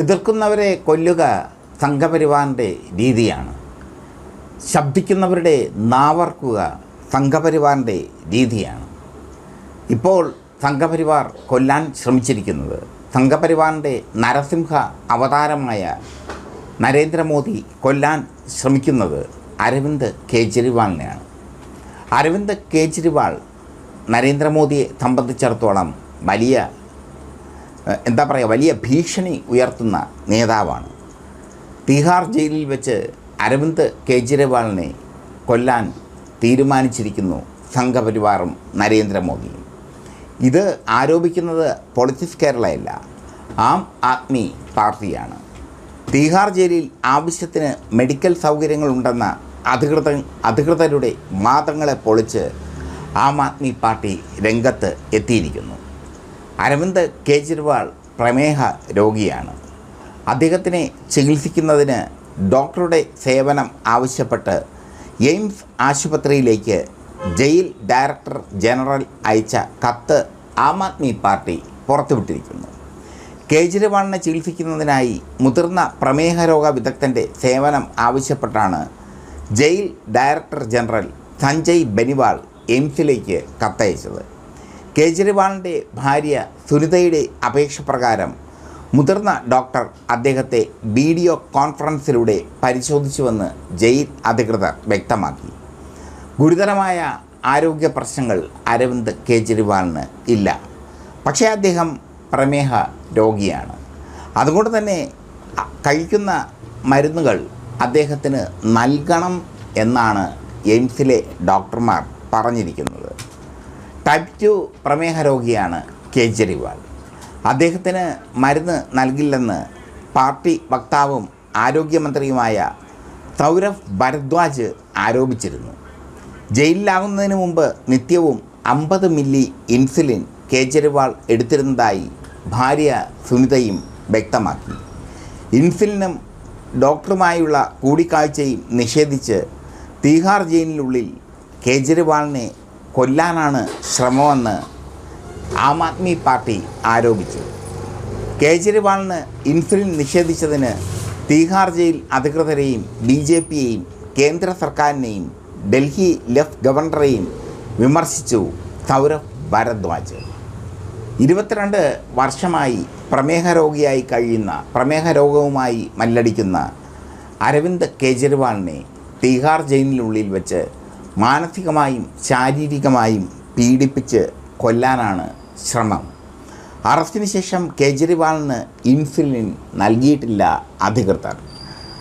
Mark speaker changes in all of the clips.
Speaker 1: എതിർക്കുന്നവരെ കൊല്ലുക സംഘപരിവാറിന്റെ രീതിയാണ്. ശബ്ദിക്കുന്നവരുടെ നാവർക്കുക സംഘപരിവാറിന്റെ രീതിയാണ്. ഇപ്പോൾ സംഘപരിവാർ കൊല്ലാൻ ശ്രമിച്ചിരിക്കുന്നത് സംഘപരിവാറിന്റെ നരസിംഹ അവതാരമായ നരേന്ദ്രമോദി കൊല്ലാൻ ശ്രമിക്കുന്നത് അരവിന്ദ് കേജ്രിവാളിനെയാണ്. അരവിന്ദ് കേജ്രിവാൾ നരേന്ദ്രമോദിയെ സംബന്ധിച്ചിടത്തോളം വലിയ എന്താ പറയുക വലിയ ഭീഷണി ഉയർത്തുന്ന നേതാവാണ്. തിഹാർ ജയിലിൽ വെച്ച് അരവിന്ദ് കെജ്രിവാളിനെ കൊല്ലാൻ തീരുമാനിച്ചിരിക്കുന്നു സംഘപരിവാറും നരേന്ദ്രമോദിയും ഇത് ആരോപിക്കുന്നത് പൊളിറ്റിക്സ് കേരളയല്ല ആം ആദ്മി പാർട്ടിയാണ്. തീഹാർ ജയിലിൽ ആവശ്യത്തിന് മെഡിക്കൽ സൗകര്യങ്ങളുണ്ടെന്ന അധികൃത അധികൃതരുടെ വാദങ്ങളെ പൊളിച്ച് ആം ആദ്മി പാർട്ടി രംഗത്ത് എത്തിയിരിക്കുന്നു. അരവിന്ദ് കേജ്രിവാൾ പ്രമേഹ രോഗിയാണ്. അദ്ദേഹത്തിനെ ചികിത്സിക്കുന്നതിന് ഡോക്ടറുടെ സേവനം ആവശ്യപ്പെട്ട് എയിംസ് ആശുപത്രിയിലേക്ക് ജയിൽ ഡയറക്ടർ ജനറൽ അയച്ച കത്ത് ആം ആദ്മി പാർട്ടി പുറത്തുവിട്ടിരിക്കുന്നു. കേജ്രിവാളിനെ ചികിത്സിക്കുന്നതിനായി മുതിർന്ന പ്രമേഹ രോഗ വിദഗ്ധന്റെ സേവനം ആവശ്യപ്പെട്ടാണ് jail director general Sanjay Baniwal എയിംസിലേക്ക് കത്തയച്ചത്. കേജ്രിവാളിന്റെ ഭാര്യ സുനിതയുടെ അപേക്ഷ പ്രകാരം മുതിർന്ന ഡോക്ടർ അദ്ദേഹത്തെ വീഡിയോ കോൺഫറൻസിലൂടെ പരിശോധിച്ചുവെന്ന് ജയിൽ അധികൃതർ വ്യക്തമാക്കി. ഗുരുതരമായ ആരോഗ്യ പ്രശ്നങ്ങൾ അരവിന്ദ് കേജ്രിവാളിന് ഇല്ല. പക്ഷേ അദ്ദേഹം പ്രമേഹ രോഗിയാണ്. അതുകൊണ്ട് തന്നെ കഴിക്കുന്ന മരുന്നുകൾ അദ്ദേഹത്തിന് നൽകണം എന്നാണ് എയിംസിലെ ഡോക്ടർമാർ പറഞ്ഞിരിക്കുന്നത്. ടൈപ്പ് ടു പ്രമേഹ രോഗിയാണ് കേജ്രിവാൾ. അദ്ദേഹത്തിന് മരുന്ന് നൽകില്ലെന്ന് പാർട്ടി വക്താവും ആരോഗ്യമന്ത്രിയുമായ സൗരഭ് ഭരദ്വാജ് ആരോപിച്ചിരുന്നു. ജയിലിലാകുന്നതിന് മുമ്പ് നിത്യവും അമ്പത് മില്ലി ഇൻസുലിൻ കേജ്രിവാൾ എടുത്തിരുന്നതായി ഭാര്യ സുനിതയും വ്യക്തമാക്കി. ഇൻസുലിനും ഡോക്ടറുമായുള്ള കൂടിക്കാഴ്ചയും നിഷേധിച്ച് തീഹാർ ജയിലിനുള്ളിൽ കേജ്രിവാളിനെ കൊല്ലാനാണ് ശ്രമമെന്ന് ആം ആദ്മി പാർട്ടി ആരോപിച്ചു. കേജ്രിവാളിന് ഇൻസുലിൻ നിഷേധിച്ചതിന് തീഹാർ ജയിൽ അധികൃതരെയും ബി ജെ പിയെയും കേന്ദ്ര സർക്കാരിനെയും ഡൽഹി ലെഫ്റ്റ് ഗവർണറെയും വിമർശിച്ചു സൗരഭ് ഭരദ്വാജ്. ഇരുപത്തിരണ്ട് വർഷമായി പ്രമേഹ രോഗിയായി കഴിയുന്ന പ്രമേഹ രോഗവുമായി മല്ലടിക്കുന്ന അരവിന്ദ് കെജ്രിവാളിനെ തീഹാർ ജയിലിനുള്ളിൽ വെച്ച് മാനസികമായും ശാരീരികമായും പീഡിപ്പിച്ച് കൊല്ലാനാണ് ശ്രമം. അറസ്റ്റിന് ശേഷം കേജ്രിവാളിന് ഇൻസുലിൻ നൽകിയിട്ടില്ല അധികൃതർ.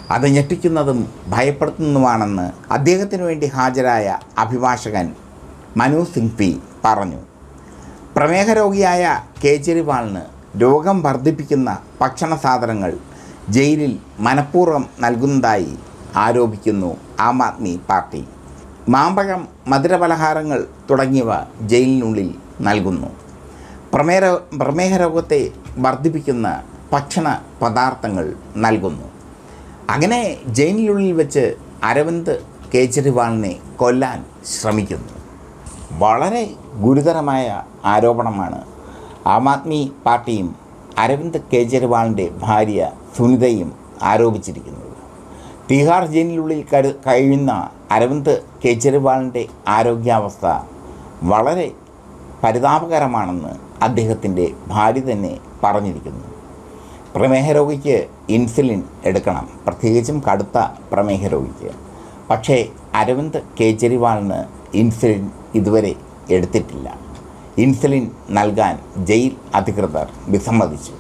Speaker 1: അത് ഞെട്ടിക്കുന്നതും ഭയപ്പെടുത്തുന്നതുമാണെന്ന് അദ്ദേഹത്തിന് വേണ്ടി ഹാജരായ അഭിഭാഷകൻ മനു സിംഗ് പി പറഞ്ഞു. പ്രമേഹ രോഗിയായ കേജ്രിവാളിന് രോഗം വർദ്ധിപ്പിക്കുന്ന ഭക്ഷണ സാധനങ്ങൾ ജയിലിൽ മനഃപൂർവം നൽകുന്നതായി ആരോപിക്കുന്നു ആം ആദ്മി പാർട്ടി. മാമ്പഴം മധുരപലഹാരങ്ങൾ തുടങ്ങിയവ ജയിലിനുള്ളിൽ നൽകുന്നു. പ്രമേഹ പ്രമേഹ രോഗത്തെ വർദ്ധിപ്പിക്കുന്ന ഭക്ഷണ പദാർത്ഥങ്ങൾ നൽകുന്നു. അങ്ങനെ ജയിലിനുള്ളിൽ വെച്ച് അരവിന്ദ് കേജ്രിവാളിനെ കൊല്ലാൻ ശ്രമിക്കുന്നു. വളരെ ഗുരുതരമായ ആരോപണമാണ് ആം ആദ്മി പാർട്ടിയും അരവിന്ദ് കേജ്രിവാളിന്റെ ഭാര്യ സുനിതയും ആരോപിച്ചിരിക്കുന്നത്. തീഹാർ ജയിലിനുള്ളിൽ കരു കഴിയുന്ന അരവിന്ദ് കെജ്രിവാളിന്റെ ആരോഗ്യാവസ്ഥ വളരെ പരിതാപകരമാണെന്ന് അദ്ദേഹത്തിന്റെ ഭാര്യ തന്നെ പറഞ്ഞിരിക്കുന്നു. പ്രമേഹ രോഗിക്ക് ഇൻസുലിൻ എടുക്കണം. പ്രത്യേകിച്ചും കടുത്ത പ്രമേഹ രോഗിക്ക്. പക്ഷേ അരവിന്ദ് കെജ്രിവാളിന് ഇൻസുലിൻ ഇതുവരെ എടുത്തിട്ടില്ല. ഇൻസുലിൻ നൽകാൻ ജയിൽ അധികൃതർ വിസമ്മതിച്ചു.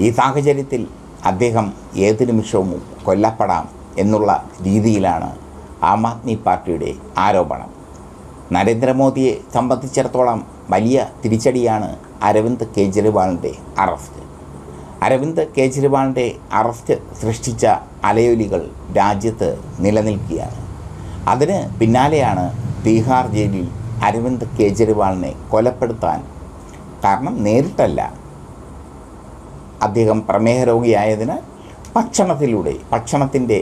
Speaker 1: ഈ സാഹചര്യത്തിൽ അദ്ദേഹം ഏത് നിമിഷവും കൊല്ലപ്പെടാം എന്നുള്ള രീതിയിലാണ് ആം ആദ്മി പാർട്ടിയുടെ ആരോപണം. നരേന്ദ്രമോദിയെ സംബന്ധിച്ചിടത്തോളം വലിയ തിരിച്ചടിയാണ് അരവിന്ദ് കെജ്രിവാളിന്റെ അറസ്റ്റ്. അരവിന്ദ് കെജ്രിവാളിന്റെ അറസ്റ്റ് സൃഷ്ടിച്ച അലയൊലികൾ രാജ്യത്ത് നിലനിൽക്കുകയാണ്. അതിന് പിന്നാലെയാണ് ബീഹാർ ജയിലിൽ അരവിന്ദ് കെജ്രിവാളിനെ കൊലപ്പെടുത്താൻ കാരണം നേരിട്ടല്ല. അദ്ദേഹം പ്രമേഹ രോഗിയായതിനാൽ ഭക്ഷണത്തിലൂടെ ഭക്ഷണത്തിന്റെ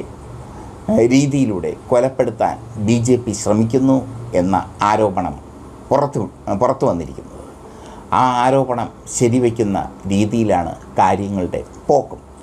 Speaker 1: രീതിയിലൂടെ കൊലപ്പെടുത്താൻ ബി ജെ പി ശ്രമിക്കുന്നു എന്ന ആരോപണം പുറത്തു പുറത്തു വന്നിരിക്കുന്നത്. ആ ആരോപണം ശരിവയ്ക്കുന്ന രീതിയിലാണ് കാര്യങ്ങളുടെ പോക്കും.